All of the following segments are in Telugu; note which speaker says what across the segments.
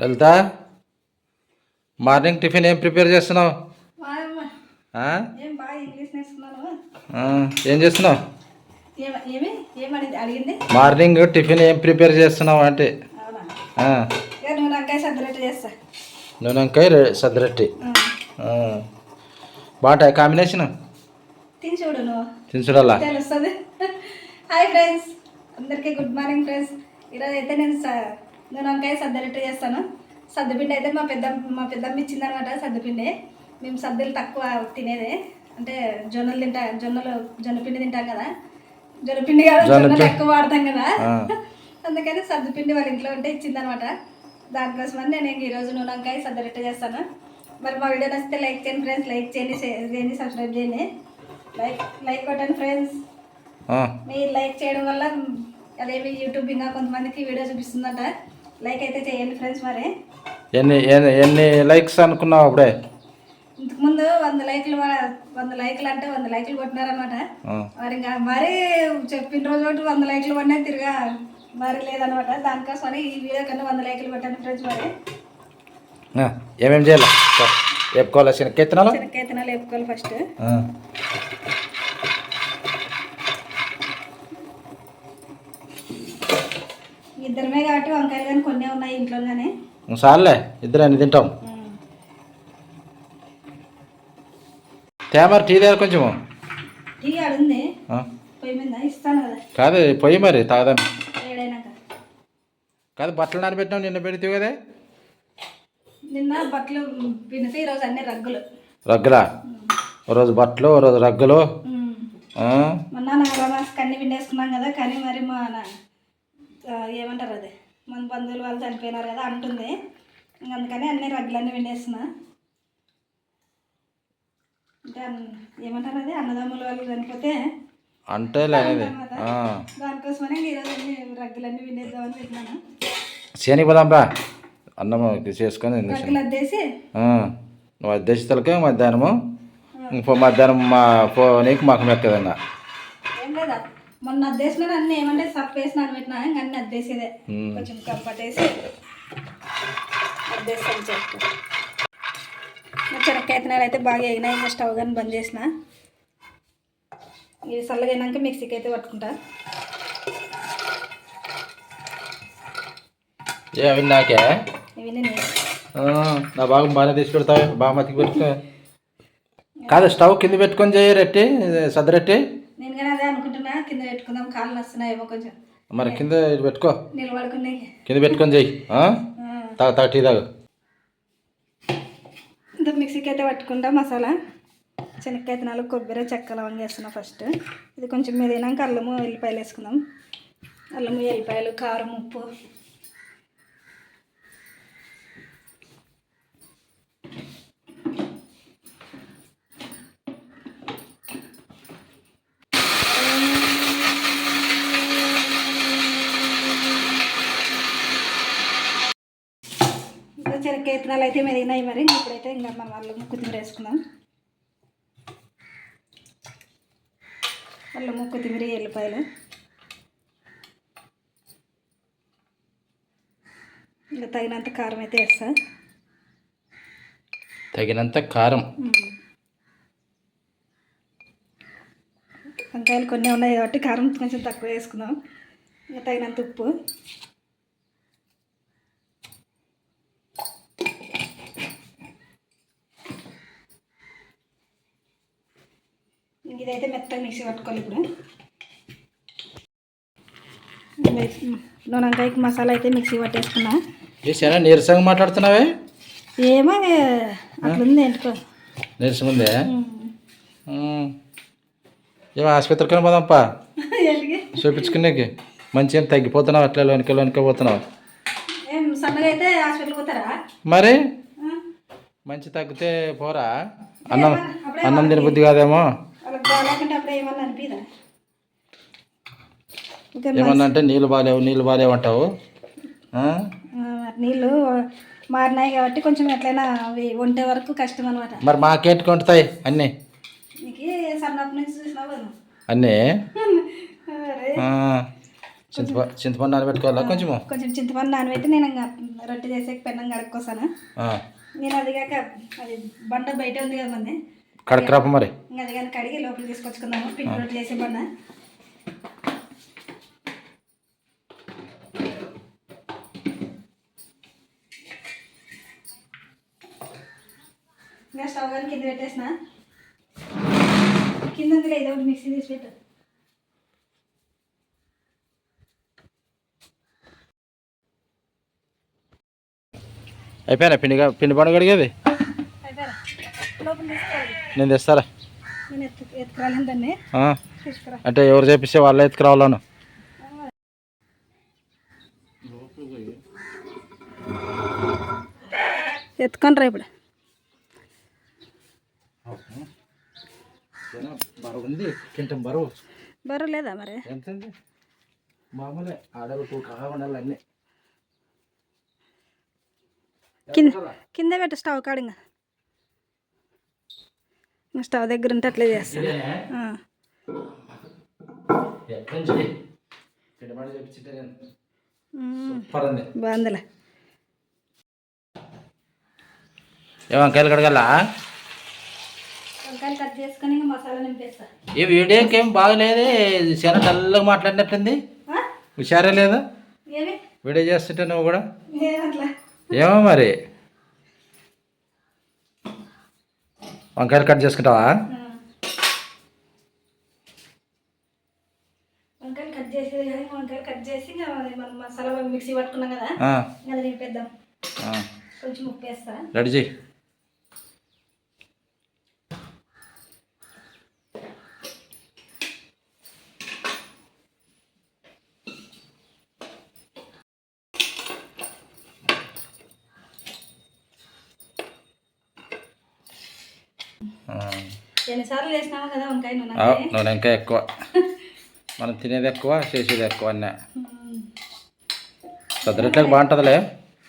Speaker 1: లలిత మార్నింగ్ టిఫిన్ ఏం ప్రిపేర్ చేస్తున్నావు?
Speaker 2: ఏం
Speaker 1: చేస్తున్నావు? మార్నింగ్ టిఫిన్ ఏం ప్రిపేర్ చేస్తున్నావు అంటే సద్దరట్టి
Speaker 2: ఆ,
Speaker 1: ఆ. బాగుంటాయి కాంబినేషన్?
Speaker 2: తిని చూడు హాయ్ ఫ్రెండ్స్. అందరికీ గుడ్ మార్నింగ్ ఫ్రెండ్స్. ఈరోజు అయితే నేను నేను వంకాయ సద్దరట్టు చేస్తాను. సద్దపిండి అయితే మా పెద్ద మా పెద్దమ్మ ఇచ్చిందనమాట సద్దపిండి మేము సద్దలు తక్కువ తినేది. అంటే జొన్నలు తింటా జొన్నలు జొన్నపిండి తింటాం కదా. జొన్నపిండి కాదు
Speaker 1: జొన్న
Speaker 2: జొన్నలు. ఎక్కువ వాడతాం కదా. అందుకని సద్దపిండి వాళ్ళ ఇంట్లో ఉంటే ఇచ్చిందనమాట. దానికోసమని నేను ఇంక ఈరోజు నూనె వంకాయ సద్దరట్టు చేస్తాను. మరి మా వీడియో నచ్చితే లైక్ చేయండి ఫ్రెండ్స్. లైక్ చేయండి షేర్ చేయండి సబ్స్క్రైబ్ చేయండి. లైక్ లైక్ కొట్టండి ఫ్రెండ్స్. మీరు లైక్ చేయడం వల్ల అదేమి యూట్యూబ్ ఇంకా కొంతమందికి వీడియో చూపిస్తుందంట. లైక్ అయితే చేయండి ఫ్రెండ్స్ మరి.
Speaker 1: ఎన్ని ఎన్ని లైక్స్ అనుకున్నావు అప్పుడే?
Speaker 2: ఇంతకుముందు వంద లైక్లు వంద లైక్లు అంటే వంద లైక్లు కొట్టినారనమాట. మరి ఇంకా మరి చెప్పిన రోజు ఒకటి వంద లైక్లు పడినా తిరిగా మరి లేదనమాట దానికోసమని ఈ వీడియో కన్నా వంద లైక్లు కొట్టాను ఫ్రెండ్స్ మరి.
Speaker 1: ఆ, ఏమేం చేయాలి? చెప్పుకోవాలి శనక్కెత్తనాలు
Speaker 2: శనక్కాయతనాలు వేపుకోవాలి ఫస్ట్ ఇద్దరమే కాబట్టి వంకాయలు కానీ కొన్ని ఉన్నాయి ఇంట్లోనే
Speaker 1: సార్లే ఇద్దరు అన్ని తింటాం. తేమరి టీ దగ్గర కొంచెము
Speaker 2: టీ ఇస్తాను కదా.
Speaker 1: పొయ్యి మరి తాగదాం. కాదు బట్టలు నానబెట్టినావు నిన్న పెడితే కదే?
Speaker 2: నిన్న బట్టలు పిండితే ఈరోజు అన్ని రగ్గులు.
Speaker 1: రగ్గులా? ఓ రోజు బట్టలు ఓ రోజు రగ్గులు.
Speaker 2: మొన్న నా రమాస్కి అన్ని పిండేసుకున్నాం కదా కానీ మరి మా ఏమంటారు అది? మన బంధువులు వాళ్ళు చనిపోయినారు కదా అంటుంది. అందుకని అన్ని రగ్గులన్నీ పిండేస్తున్నా అంటే ఏమంటారు అది? అన్నదమ్ముల వాళ్ళు చనిపోతే
Speaker 1: అంటే.
Speaker 2: దానికోసమని ఈరోజు అన్ని రగ్గులన్నీ పిండేద్దామని పెట్టినాను.
Speaker 1: శనికి పోదాం రా. అన్నం చేసుకొని
Speaker 2: అద్దేసి?
Speaker 1: నువ్వు అద్దెస్తలకే మధ్యాహ్నము. ఇంకో మధ్యాహ్నం మా నీకు మాకు మెక్కదంగా
Speaker 2: లేదా? మొన్న అద్దేసినాను అన్ని ఏమంటే సప్పు వేసినాను పెట్టినా ఇంక అన్ని అద్దేసేదే. కొంచెం కంపటేసి అద్దేస్తాను చెట్టు చెనక్కాయ విత్తనాలు అయితే బాగా ఎగినాయి ఇంకా స్టవ్ కానీ బంద్ చేసిన. ఇవి చల్లగా అయినాక మిక్సీకి అయితే పట్టుకుంటా.
Speaker 1: అవి నాకే?
Speaker 2: ఇవి నేను
Speaker 1: నా బాగా బాగానే తీసి పెడతావు బాగా మతికి పెట్టుకో. కాదు స్టవ్ కింద పెట్టుకొని చేయి రెట్టి సద్దరెట్టి
Speaker 2: నేను కింద పెట్టుకుందాం కాళ్ళు వస్తున్నాయేమో కొంచెం.
Speaker 1: మరి కింద పెట్టుకో.
Speaker 2: నిలబడుకునే
Speaker 1: కింద పెట్టుకొని చేయి ఆ? తాగు తాగు టీ తాగు.
Speaker 2: ఇంత మిక్సీకి అయితే పట్టుకుంటా మసాలా. శనక్కాయ విత్తనాలు కొబ్బరి చెక్క లవంగా వేస్తున్నా ఫస్ట్. ఇది కొంచెం మీదైనాక అల్లము ఎల్లిపాయలు వేసుకుందాం. అల్లము ఎల్లిపాయలు కారం ఉప్పు. శనక్కాయ విత్తనాలు అయితే మెదిగినాయి మరి. ఇప్పుడైతే ఇంకా మనం అల్లము కొత్తిమీర వేసుకుందాం. అల్లము కొత్తిమీర ఎల్లిపాయలు. ఇంకా తగినంత కారం అయితే వేస్తా.
Speaker 1: తగినంత కారం.
Speaker 2: వంకాయలు కొన్ని ఉన్నాయి కాబట్టి కారం కొంచెం తక్కువ వేసుకుందాం. ఇంకా తగినంత ఉప్పు. ఇదైతే మెత్తగా మిక్సీ పట్టుకోవాలి ఇప్పుడు. నూనె వంకాయకి మసాలా అయితే మిక్సీ పట్టేసుకున్నా.
Speaker 1: ఏ నీరసంగా మాట్లాడుతున్నావే?
Speaker 2: ఏమో అట్లుంది ఏంటుకో.
Speaker 1: నీరసం ఉందే. ఏమో ఆసుపత్రికి పోదాంపా. చూపించుకునేకి. మంచిగా తగ్గిపోతున్నావు అట్లా లోనికి లోనికి పోతున్నావు.
Speaker 2: ఏం
Speaker 1: మరి? మంచి తగ్గితే పోరా? అన్నం అన్నం తిన బుద్ధి కాదేమో?
Speaker 2: బాగాలేకుంటే అప్పుడే ఏమన్నా అనిపిదా? ఇంకా
Speaker 1: ఏమన్నా అంటే నీళ్ళు బాగాలేవు నీళ్ళు బాగాలేవు అంటావు?
Speaker 2: నీళ్ళు మారినాయి కాబట్టి కొంచెం ఎట్లయినా అవి వంటే వరకు కష్టం అనమాట
Speaker 1: మరి మాకేంటికి వండుతాయి అన్నీ?
Speaker 2: నీకు సన్నప్పటి నుంచి చూసినావు
Speaker 1: అన్నీ? చింతపండు నానబెట్టుకోవాలా కొంచెము?
Speaker 2: కొంచెం చింతపండు నానబెట్టి నేను రొట్టె చేసే పెన్నం కడుక్కోసాను నేను అది కాక అది బండ బయట ఉంది కదా మంది
Speaker 1: కడకరాప మరి.
Speaker 2: ఇంకా అది కానీ కడిగి లోపలికి తీసుకొచ్చుకుందాము? పిండి రొట్టె చేసే బండ ఇంకా స్టవ్ కానీ కింద పెట్టేసిన? కింద ఉంది లేదా ఒకటి మిక్సీ తీసి పెట్టు.
Speaker 1: అయిపోయినా పిండి పిండి పండు కడిగేది
Speaker 2: అయిపోయారా లోపల తీసుకోవాలి
Speaker 1: నేను తెస్తారా అంటే ఎవరు చేపిస్తే వాళ్ళే ఎత్తుకురావాలను.
Speaker 2: ఎత్తుకొని రా ఇప్పుడు.
Speaker 1: బరువు ఉంది కింటం బరువు
Speaker 2: బరువు లేదా మరి
Speaker 1: ఎంత మామూలే అన్నీ.
Speaker 2: కింద కింద పెట్టు స్టవ్ కాడ ఇంకా ఇంకా స్టవ్ దగ్గర ఉంటే అట్లే చేస్తాను బాగుందిలే.
Speaker 1: ఏ వంకాయలు కడగల?
Speaker 2: వంకాయలు కట్ చేసుకొని ఇంకా మసాలా నింపేస్తా.
Speaker 1: ఈ వీడియోకి ఏం బాగలేదే. చాలా డల్గా మాట్లాడినట్టుంది? హుషారే లేదా?
Speaker 2: ఏమి?
Speaker 1: వీడియో చేస్తుంటే నువ్వు కూడా?
Speaker 2: ఏమట్లా
Speaker 1: ఏమో మరి? వంకాయలు కట్ చేసుకుంటావా.
Speaker 2: వంకాయలు కట్ చేసేది కానీ వంకాయలు కట్ చేసి మనం మసాలా మిక్సీ పట్టుకున్నాం కదా అది నింపేద్దాం. కొంచెం ఉప్పు వేస్తా
Speaker 1: రెడీ చెయ్యి
Speaker 2: ఎన్నిసార్లు వేసినాము కదా వంకాయ నూనె
Speaker 1: నూనె ఇంకా ఎక్కువ. మనం తినేది ఎక్కువ చేసేది ఎక్కువ అన్నీ. సద్దరెట్లకు బాగుంటుందిలే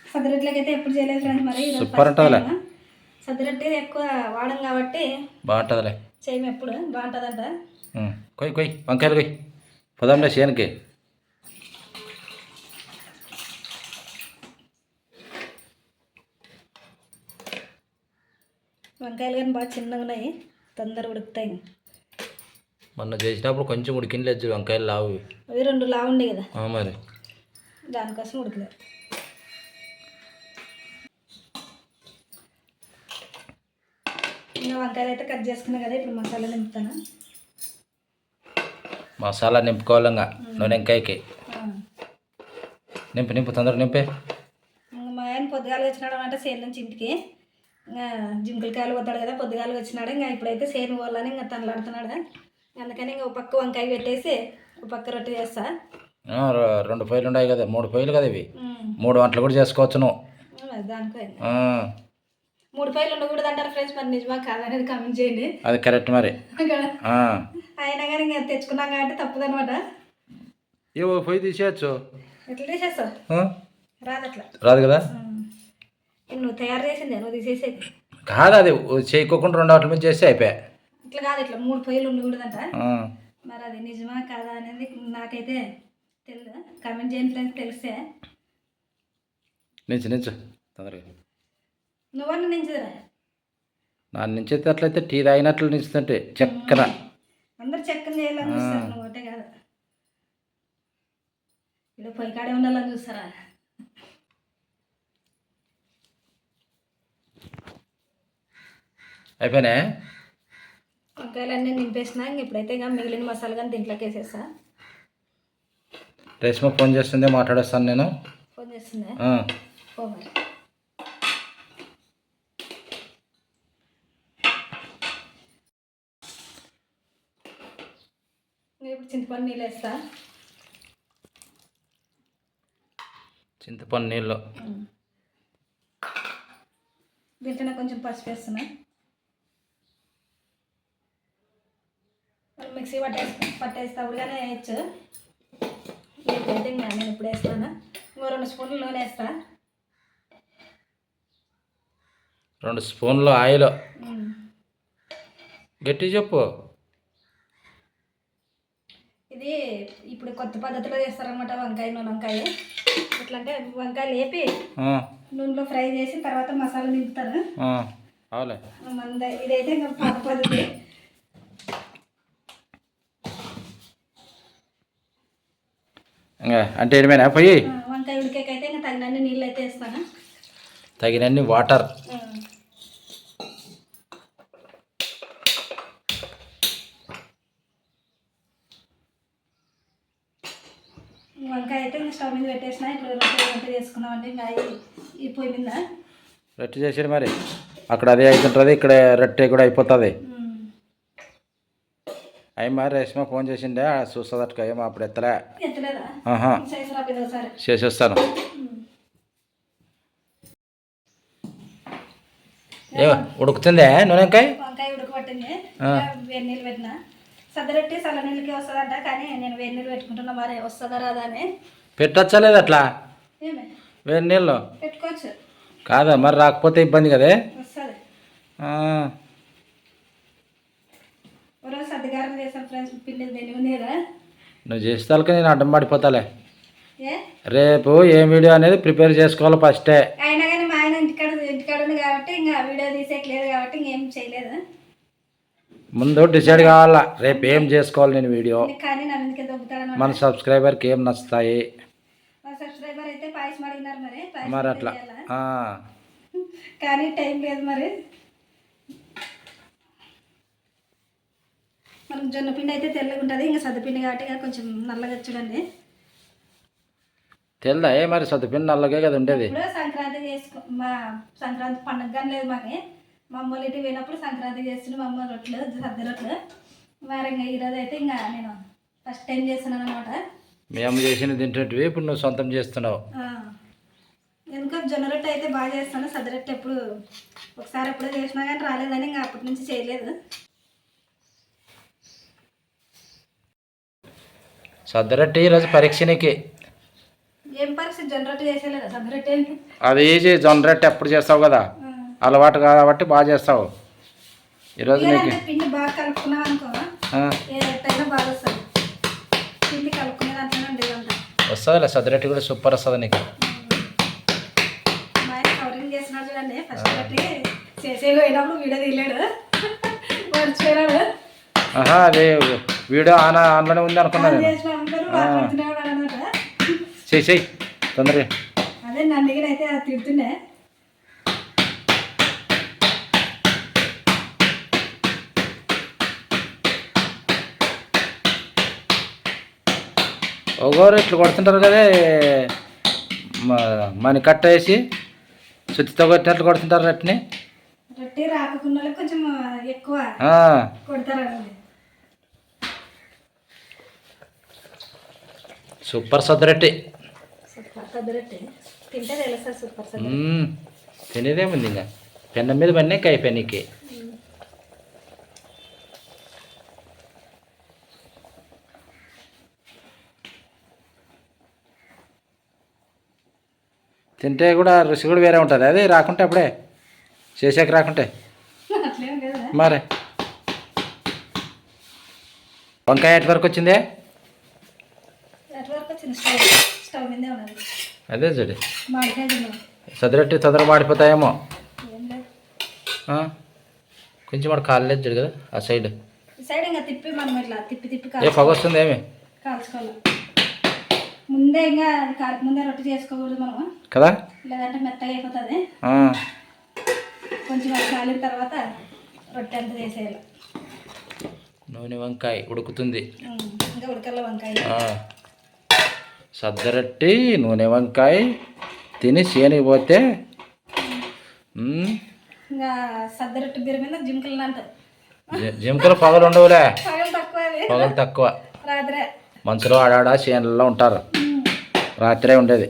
Speaker 2: సద్దరొట్లకైతే ఎప్పుడు చేయలేదు ఫ్రెండ్స్ మరి
Speaker 1: సూపర్ ఉంటుందిలే.
Speaker 2: time. సద్దరొట్టె ఎక్కువ వాడం కాబట్టి
Speaker 1: బాగుంటుందిలే
Speaker 2: చేయము ఎప్పుడు బాగుంటుందంట
Speaker 1: ఉం. కొయ్ కొయ్ వంకాయలు కొయ్. పోదాంలే చేనుకి.
Speaker 2: వంకాయలు కానీ బాగా చిన్నగా ఉన్నాయి. తొందరగా ఉడుకుతాయి
Speaker 1: మొన్న చేసినప్పుడు కొంచెం ఉడికినలేదు వంకాయలు లావు.
Speaker 2: అవి రెండు లావుండే కదా.
Speaker 1: ఆ, మరి.
Speaker 2: దానికోసం ఉడకలేదు. ఇంకా వంకాయలు అయితే కట్ చేసుకున్నాం కదా ఇప్పుడు మసాలా నింపుతాను?
Speaker 1: మసాలా నింపుకోవాలంగా నూనె వంకాయకి. నింపు నింపు తొందరగా నింపే.
Speaker 2: ఇంకా మా ఆయన పొద్దుగాలు వచ్చినాడు అంటే సేను నుంచి ఇంటికి. ఇంకా జింకులకాయలు పోతాడు కదా పొద్దుగాలు వచ్చినాడు ఇంకా ఇప్పుడైతే సేను పోవాలని ఇంకా తనలాడుతున్నాడు అందుకని ఇంకా ఒక పక్క వంకాయ పెట్టేసి ఒక పక్క రొట్టె చేస్తా.
Speaker 1: రెండు పొయ్యిలు ఉన్నాయి కదా మూడు పొయ్యిలు కదా ఇవి. మూడు వంటలు కూడా చేసుకోవచ్చు నువ్వు.
Speaker 2: మూడు పైలు ఉండకూడదు అంటారు ఫ్రెండ్స్ మరి నిజమా కాదనేది కామెంట్ చేయండి.
Speaker 1: అది కరెక్ట్ మరి.
Speaker 2: అయినా కానీ ఇంకా తెచ్చుకున్నాం కాబట్టి తప్పదనమాట
Speaker 1: ఏ ఓ పొయ్యి తీసేయచ్చు.
Speaker 2: ఎట్లా తీసేస్తావు? రాదు అట్లా
Speaker 1: రాదు కదా?
Speaker 2: నువ్వు తయారు చేసిందే నువ్వు తీసేసేది.
Speaker 1: కాదు అది చేయకోకుండా రెండు వాటి మీద చేస్తే అయిపోయా.
Speaker 2: ఇట్లా కాదు ఇట్లా మూడు పొయ్యిలు ఉండకూడదంట. మరి అది నిజమా కాదా అనేది నాకైతే తెలియదు కామెంట్ చేయండి ఫ్రెండ్స్ తెలిస్తే.
Speaker 1: నించు నించు తొందరగా.
Speaker 2: నువ్వన్న నించుదురా
Speaker 1: నా నుంచి అయితే అట్లయితే టీ తాగినట్లు నించుతుంటే చక్కన.
Speaker 2: అందరు చెక్కని చేయాలని చూస్తారు నువ్వు ఒకటే కాదు. ఇలా పొయ్యి కాడే ఉండాలని చూస్తారా?
Speaker 1: అయిపోయినా?
Speaker 2: వంకాయలు అన్నీ నింపేసిన ఇప్పుడైతే ఇక మిగిలిన మసాలా కానీ దీంట్లోకి వేసేస్తా.
Speaker 1: రేష్మ ఫోన్ చేస్తుంది మాట్లాడేస్తాను నేను.
Speaker 2: ఫోన్ చేస్తుందా? ఇప్పుడు చింతపండు నీళ్ళు వేస్తా.
Speaker 1: చింతపండు నీళ్ళు.
Speaker 2: దీంట్లో కొంచెం పసుపు వేస్తున్నా. మిక్సీ పట్టేస్తా పట్టేసేటప్పుడు కానీ వేయచ్చు ఇంకా నేను ఇప్పుడు వేస్తాను? ఇంకో రెండు స్పూన్లు నూనె వేస్తా.
Speaker 1: రెండు స్పూన్లు ఆయిల్. గట్టి చెప్పు.
Speaker 2: ఇది ఇప్పుడు కొత్త పద్ధతిలో చేస్తారనమాట వంకాయ నూనె వంకాయ. ఎట్లా అంటే వంకాయ లేపి
Speaker 1: ఆ,
Speaker 2: నూనెలో ఫ్రై చేసి తర్వాత మసాలా నింపుతారు ఇదైతే ఇంకా పాత పద్ధతి.
Speaker 1: అంటే ఏమైనా? పోయి
Speaker 2: వంకాయ ఉడికేకైతే ఇంకా తగినన్ని నీళ్ళు అయితే వేస్తాను?
Speaker 1: తగినన్ని వాటర్.
Speaker 2: వంకాయ అయితే ఇంకా స్టవ్ మీద పెట్టేసిన ఇంకా ఈ పొయ్యి మీద
Speaker 1: రొట్టె చేసాడు మరి. అక్కడ అదే అవుతుంటుంది ఇక్కడ రొట్టె కూడా అయిపోతుంది.
Speaker 2: ఉమ్.
Speaker 1: అయ్యి మరి రేష్మ ఫోన్ చేసిండే చూస్తుందట ఏమో అప్పుడు ఎత్తలే.
Speaker 2: ఎత్తలేదా?
Speaker 1: చేసేస్తాను. ఏ ఉడుకుతుందే నూనెకాయ?
Speaker 2: వంకాయ ఉడకబట్టింది.
Speaker 1: ఆ.
Speaker 2: వేడి నీళ్ళు పెట్టిన. సద్దరొట్టి చల్ల నీళ్ళకి వస్తుందంట కానీ నేను వేడి నీళ్ళు పెట్టుకుంటున్నా మరి వస్తుందా రాదా అని.
Speaker 1: పెట్టచ్చా లేదు అట్లా? వేడి నీళ్ళు?
Speaker 2: పెట్టుకోవచ్చు.
Speaker 1: కాదా మరి రాకపోతే ఇబ్బంది కదే?
Speaker 2: వస్తుంది
Speaker 1: ఆ,
Speaker 2: ఒకరోజు సర్దిగారం చేసాను ఫ్రెండ్స్ పిండి దేని ఉంది కదా
Speaker 1: నువ్వు చేస్తాక నేను అడ్డం పడిపోతాలే. రేపు ఏ వీడియో అనేది ప్రిపేర్ చేసుకోవాలి ఫస్టే.
Speaker 2: అయినా కానీ మా ఆయన ఇంటికాడ ఇంటికాడ ఉంది కాబట్టి ఇంకా వీడియో తీసేకి లేదు కాబట్టి ఇంకేం చేయలేదు?
Speaker 1: ముందు డిసైడ్ కావాలా రేపు ఏం చేసుకోవాలి నేను వీడియో?
Speaker 2: కానీ నన్ను దొబ్బుతాడనమాట
Speaker 1: మన సబ్స్క్రైబర్కి ఏం నచ్చుతాయి?
Speaker 2: సబ్స్క్రైబర్ అయితే పాయసం అడిగినారు మరి
Speaker 1: అట్లా.
Speaker 2: కానీ టైం లేదు మరి. మనం జొన్న పిండి అయితే తెల్లగా ఉంటుంది ఇంకా సద్దపిండి కాబట్టి కొంచెం నల్లగా చూడండి.
Speaker 1: తెల్దా? ఏ మరి సత్తుపిండి నల్లగే కదా ఉండేది.
Speaker 2: సంక్రాంతి చేసుకో మా సంక్రాంతి పండుగ కానీ లేదు మాకి మా అమ్మ వాళ్ళ ఇంటికి పోయినప్పుడు సంక్రాంతి చేస్తుండే మా అమ్మ రొట్టెలు సద్ద రొట్టెలు. మరి ఇంకా ఈరోజు అయితే ఇంకా నేను ఫస్ట్ టైం చేస్తున్నాను అనమాట
Speaker 1: మేము చేసిన తింటుంటివి ఇప్పుడు నువ్వు సొంతం చేస్తున్నావు.
Speaker 2: ఎందుకో జొన్న రొట్టె అయితే బాగా చేస్తాను సద్ద రొట్టె ఎప్పుడు ఒకసారి ఎప్పుడో చేసినా కానీ రాలేదని ఇంకా అప్పటి నుంచి చేయలేదు.
Speaker 1: సద్దరట్టి ఈరోజు
Speaker 2: ఏం చేసేలేదా సద్ద రొట్టె
Speaker 1: అది ఈజీ జొన్న రొట్టె ఎప్పుడు చేస్తావు కదా? అలవాటు కాబట్టి బాగా చేస్తావు. ఈరోజు నీకు
Speaker 2: పిండి బాగా అనుకో. బాగా వస్తుంది. పిండి కలుపుకునే దాంట్లోనే ఉండేది అంతా.
Speaker 1: వస్తుందిలే సద్దరట్టి కూడా సూపర్ వస్తుంది నీకు.
Speaker 2: కవరింగ్ చేసినాడు చూడండి. ఫస్ట్ రొట్టె చేసే పోయినప్పుడు వీడియో తీయలేడు.
Speaker 1: ఆహా అది వీడియో ఆన్ ఆన్లోనే ఉంది అనుకున్నా నేను. చెయ్యి చెయ్యి తొందరగా
Speaker 2: అదే నన్ను అయితే
Speaker 1: ఒకరు ఇట్లా కొడుతుంటారు కదా. మని కట్ట వేసి సుత్తితో కొట్టినట్లు కొడుతుంటారు రట్టిని
Speaker 2: రొట్టె వాళ్ళకి కొంచెం ఎక్కువ కొడతారు అది
Speaker 1: సూపర్ సద్దరట్టి
Speaker 2: సూపర్ సద్ద రొట్టె తింటే తెలుస్తుంది సూపర్ సద్ద
Speaker 1: మ్మ్. తినేదేముంది ఇంకా. పెన్న మీద పన్నే అయిపోయి నీకు. తింటే కూడా రుచి కూడా వేరే ఉంటుంది. అదే రాకుంటే అప్పుడే. చేసాక రాకుంటే. మరి. వంకాయ ఎటు వరకు వచ్చిందే
Speaker 2: అటు వరకు వచ్చింది స్టవ్ స్టవ్ మీదే ఉన్నది
Speaker 1: అదే
Speaker 2: తిన్నాం
Speaker 1: చదిరట్టి తొందర మాడిపోతాయేమో.
Speaker 2: లేదు?
Speaker 1: కొంచెం వాడు కాలేదు చూడు కదా ఆ సైడ్.
Speaker 2: ఈ సైడ్ ఇంకా తిప్పి మనం ఇట్లా తిప్పి తిప్పి
Speaker 1: ఏ పొగ వస్తుంది ఏమి?
Speaker 2: ముందే ఇంకా కాలికి ముందే రొట్టె చేసుకోకూడదు మనం.
Speaker 1: కదా?
Speaker 2: లేదంటే మెత్తగా అయిపోతుంది. కొంచెం కాలిన తర్వాత రొట్టె అంతా చేసేయాలి.
Speaker 1: నూనె వంకాయ ఉడుకుతుంది.
Speaker 2: ఇంకా ఉడకల్ల వంకాయ.
Speaker 1: సద్దరట్టి నూనె వంకాయ తిని చేనికి పోతే మ్మ్,
Speaker 2: ఇంకా సద్ద రొట్టె బీర మీద జింకలు అంటారు.
Speaker 1: జి- జింకలు పగలు ఉండవులే.
Speaker 2: పగలు తక్కువ
Speaker 1: మంచులో ఆడాడ చేనులలో ఉంటారు. రాత్రే ఉండేది.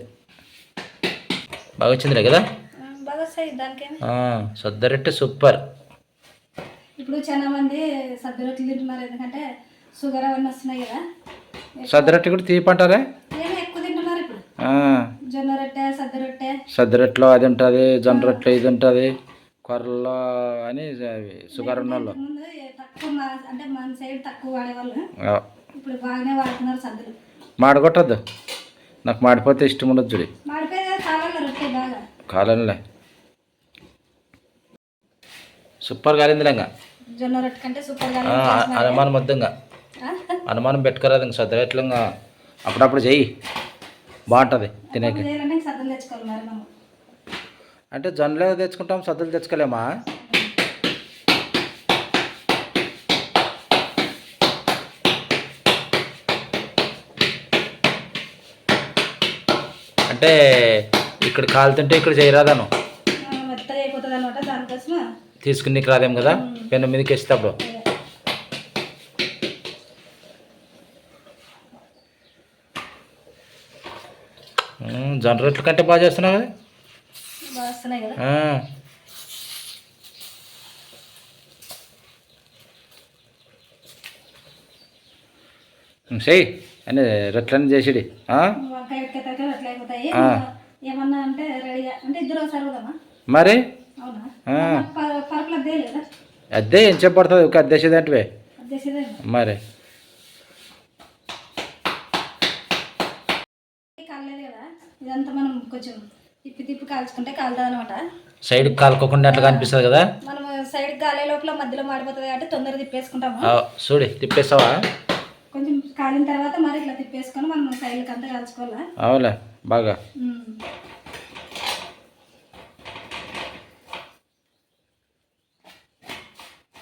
Speaker 1: బాగా వచ్చిందిలే కదా సద్దరట్టి సూపర్.
Speaker 2: ఇప్పుడు చాలా మంది సద్ద రొట్టెలు తింటున్నారు. ఎందుకంటే షుగర్ అవన్నీ వస్తున్నాయి కదా.
Speaker 1: సద్దరట్టి కూడా తీపంటారే
Speaker 2: ఏమి ఎక్కువ తింటున్నారు ఇప్పుడు
Speaker 1: ఆ,
Speaker 2: జొన్న రొట్టె సద్ద రొట్టె
Speaker 1: సద్దరట్లో అది ఉంటుంది జొన్న రొట్టెలో ఇది ఉంటుంది కొర్రలో అని షుగర్ ఉన్న వాళ్ళు.
Speaker 2: ముందు తక్కువ మా అంటే మన సైడ్ తక్కువ వాడేవాళ్ళు.
Speaker 1: ఆ,
Speaker 2: ఇప్పుడు బాగానే వాడుతున్నారు సద్దులు.
Speaker 1: మాడగొట్టద్దు. నాకు మాడిపోతే ఇష్టం ఉండదు చూడి. కాలంలే సూపర్ కాలిందిలే ఇంకా.
Speaker 2: జొన్న రొట్టె కంటే సూపర్గా
Speaker 1: ఆ, అనుమానం అనుమానం పెట్టుకోరాదు ఇంక? అప్పుడప్పుడు చెయ్యి. బాగుంటుంది తినేకి. అంటే జొన్నలే తెచ్చుకుంటాం సద్దులు తెచ్చుకోలేమా? అంటే ఇక్కడ కాలుతుంటే ఇక్కడ చేయరాదాను. తీసుకుని రాదేం కదా? పెన్ను మీదకి వేసేటప్పుడు రొట్టెల కంటే బాగా చేస్తున్నావు కదా? అని రొట్టెలన్నీ చేసిడి. మరి?
Speaker 2: అద్దే
Speaker 1: అద్దే ఏం చెప్పబడుతుంది? ఒక అద్దేసేది అంటే
Speaker 2: అద్దేసేదే.
Speaker 1: మరి
Speaker 2: కాలేదు కదా ఇదంతా మనం కొంచెం తిప్పి కాల్చుకుంటే కాలుతుంది అనమాట
Speaker 1: సైడ్ కాలుకోకుండా అట్లా కనిపిస్తుంది కదా?
Speaker 2: మనం సైడ్ కాలే లోపల మధ్యలో మాడిపోతుంది కాబట్టి తొందరగా తిప్పేసుకుంటాము.
Speaker 1: చూడి తిప్పేస్తావా?
Speaker 2: కొంచెం కాలిన తర్వాత మరి ఇట్లా తిప్పేసుకొని మనం సైడ్కి అంతా కాల్చుకోవాలా?
Speaker 1: అవులే బాగా.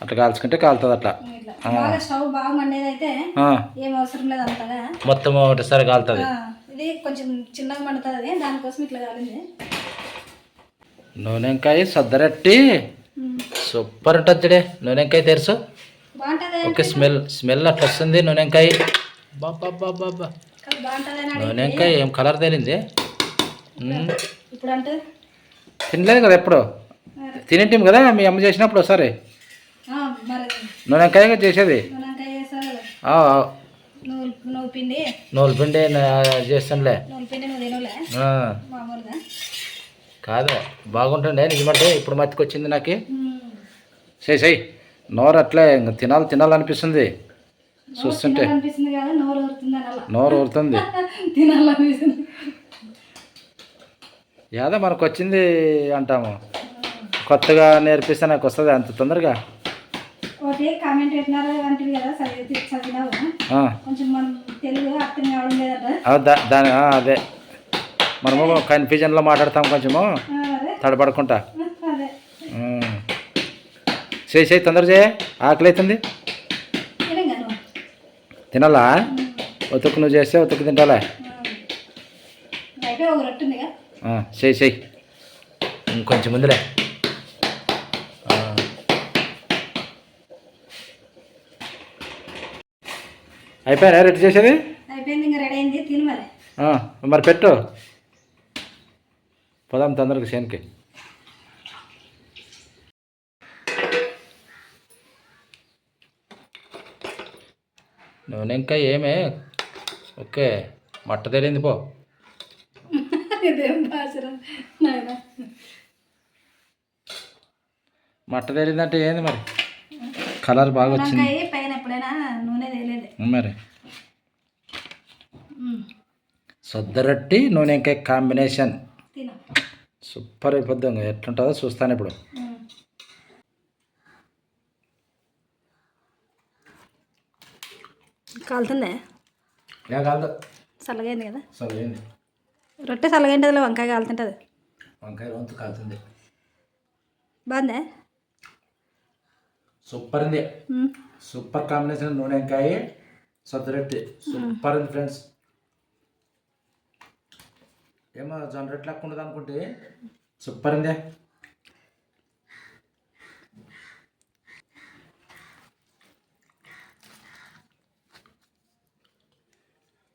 Speaker 1: అట్లా కాల్చుకుంటే కాలుతుంది అట్లా.
Speaker 2: స్టవ్ బాగా మండేది అయితే ఏం అవసరం లేదు అంతగా.
Speaker 1: మొత్తం ఒకటిసారి కాలుతుంది.
Speaker 2: ఇది కొంచెం చిన్నగా మండుతుంది దానికోసం ఇట్లా కాలింది.
Speaker 1: నూనెంకాయ సద్దరట్టి. సూపర్ ఉంటుంది నూనెంకాయ తెలుసు?
Speaker 2: బాగుంటుంది
Speaker 1: ఓకే స్మెల్ స్మెల్ అట్లా వస్తుంది నూనెంకాయ. బాబా నూనెంకాయ ఏం కలర్ తేలింది? మ్మ్.
Speaker 2: ఇప్పుడు అంటే
Speaker 1: తినలేదు కదా ఎప్పుడు? తినేటిం కదా మీ అమ్మ చేసినప్పుడు ఒకసారి?
Speaker 2: ఆ, మరి.
Speaker 1: నూనెంకాయ చేసేది?
Speaker 2: నువ్వు నువ్వు పిండి.
Speaker 1: చేస్తానులే.
Speaker 2: నువ్వు పిండి నువ్వు తినలే
Speaker 1: ఆ,
Speaker 2: మామూలుగా.
Speaker 1: కాదు బాగుంటుండే నిజమంటే ఇప్పుడు మతికొచ్చింది నాకు. సై సై నోరు అట్లే ఇంక తినాలి తినాలనిపిస్తుంది. చూస్తుంటే.
Speaker 2: నోరు ఊరుతుంది.
Speaker 1: యాదో మనకు వచ్చింది అంటాము. కొత్తగా నేర్పిస్తే నాకు వస్తుంది అంత తొందరగా.
Speaker 2: ఒకటి కామెంట్ పెట్టినారు కదా చదివి చదివినావు? కొంచెం మనం తెలుగు అర్థం కావడం లేదట.
Speaker 1: దాని అదే. మనము కన్ఫ్యూజన్లో మాట్లాడతాం కొంచెము.
Speaker 2: అదే.
Speaker 1: చేయి చేయి తొందర చేయి. ఆకలి అవుతుంది తినాలా? ఉతుకు నువ్వు చేస్తే ఉతుకు తింటాలే. చేయి చేయి. ఇంకొంచెం ముందులే ఆ. అయిపోయారా రెడీ చేసేది?
Speaker 2: అయిపోయింది ఇంకా రెడీ అయింది తిను మరి.
Speaker 1: పెట్టు. పోదాం తొందరగా చేనుకి. నూనె ఇంకా ఏమే? ఓకే మట్ట తెలియంది పో. మట్ట తెలియదంటే ఏంది మరి? కలర్ బాగా వచ్చింది
Speaker 2: పైన ఎప్పుడైనా తేలేదు
Speaker 1: మరి సొద్దరొట్టి నూనె ఇంకా కాంబినేషన్ సూపర్ అయిపోద్ది ఎట్లుంటుందో చూస్తాను ఇప్పుడు.
Speaker 2: కాలుతుందే
Speaker 1: ఏ కాదు
Speaker 2: చల్లగైంది రొట్టె చల్లగైంటుంది వంకాయ కాలుతుంటుంది
Speaker 1: వంకాయ వంతు కాలుతుంది
Speaker 2: బాగుందే
Speaker 1: సూపర్ ఉంది. సూపర్ కాంబినేషన్ నూనె వంకాయ సొద్దరొట్టి సూపర్ ఉంది ఫ్రెండ్స్. ఏమో జొన్న రొట్టె లెక్క ఉండదు అనుకుంటే సూపర్ ఉంది.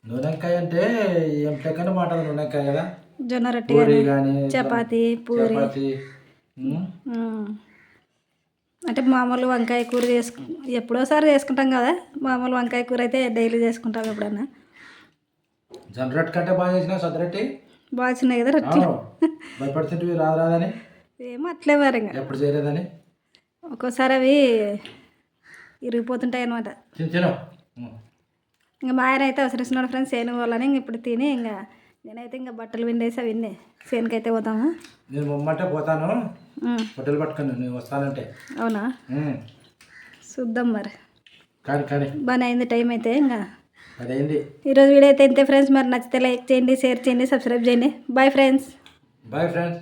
Speaker 1: నూనె వంకాయ అంటే లెక్కన మాట నూనె వంకాయ కదా
Speaker 2: జొన్న రొట్టె కానీ చపాతి పూరి.
Speaker 1: చపాతి.
Speaker 2: అంటే మామూలు వంకాయ కూర చేసుకు ఎప్పుడోసారి చేసుకుంటాం కదా. మామూలు వంకాయ కూర అయితే డైలీ చేసుకుంటాం ఎప్పుడైనా
Speaker 1: జొన్న రొట్టె కంటే బాగా చేసిన సొద్దరొట్టి
Speaker 2: బాగా చిన్నవి కదా రొట్టె.
Speaker 1: అవును. భయపడుతుంటే రాదు రాదని?
Speaker 2: ఏమో అట్లే మరి ఇంకా
Speaker 1: ఎప్పుడు చేయలేదని?
Speaker 2: ఒక్కోసారి అవి ఇరిగిపోతుంటాయి అనమాట. ఇంకా మా ఆయన అయితే అవసరిస్తున్నాడు ఫ్రెండ్స్ సేను పోవాలని ఇంక ఇప్పుడు తిని ఇంకా నేనైతే ఇంకా బట్టలు విండేసి అవి విన్నే. సేనుకి అయితే పోతాము.
Speaker 1: నేను పోతాను. హోటల్ పట్టుకొని నేను వస్తానంటే.
Speaker 2: అవునా. చూద్దాం మరి.
Speaker 1: కానీ కానీ.
Speaker 2: బాగానే అయింది టైం అయితే ఇంకా.
Speaker 1: అదైంది
Speaker 2: ఈరోజు వీడియో అయితే ఇంతే ఫ్రెండ్స్ మరి నచ్చితే లైక్ చేయండి షేర్ చేయండి సబ్స్క్రైబ్ చేయండి. Bye friends
Speaker 1: bye friends